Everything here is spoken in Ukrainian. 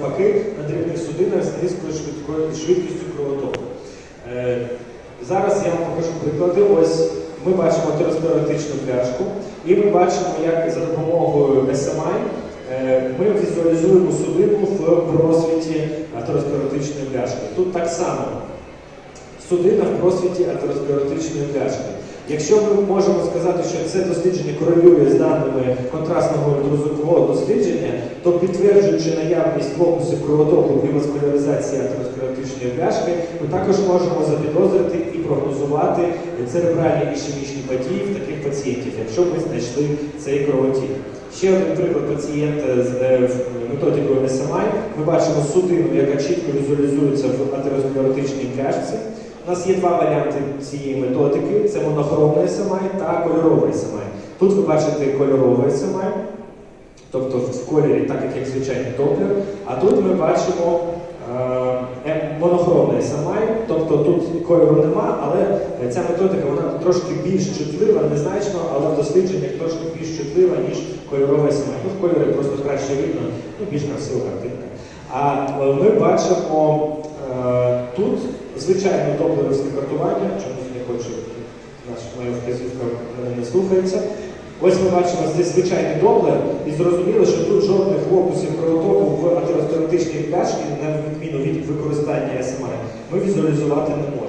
навпаки на дрібних судинах з низькою швидкою, швидкістю кровотоку. Е, зараз я вам покажу приклади. Ось ми бачимо атеросклеротичну пляшку, і ми бачимо, як за допомогою SMI е, ми візуалізуємо судину в просвіті атеросклеротичної пляшки. Тут так само судина в просвіті атеросклеротичної пляшки. Якщо ми можемо сказати, що це дослідження корелює з даними контрастного ультразвукового дослідження, то підтверджуючи наявність фокусів кровотоку і васкуляризації атеросклеротичної пляшки, ми також можемо запідозрити і прогнозувати церебральні ішемічні події в таких пацієнтів, якщо ми знайшли цей кровотік. Ще один приклад пацієнта з е, методикою SMI. Ми бачимо судину, яка чітко візуалізується в атеросклеротичній пляшці. У нас є два варіанти цієї методики: це монохромний SMI та кольоровий SMI. Тут ви бачите кольоровий SMI, тобто в кольорі, так як, як звичайний доплер. А тут ми бачимо е, е, монохромний SMI, тобто тут кольору нема, але ця методика вона трошки більш чутлива, незначно, але в дослідженнях трошки більш чутлива, ніж кольоровий SMI. Ну, в кольорі просто краще видно, ну, більш красива картинка. А е, ми бачимо е, тут звичайне доплеровське картування, чомусь не хочу, наша моя вказівка не слухається. Ось ми бачимо здесь звичайний доплер, і зрозуміло, що тут жодних фокусів кровотоку в атеросклеротичній пляшці, на відміну від використання СМР, ми візуалізувати не можемо.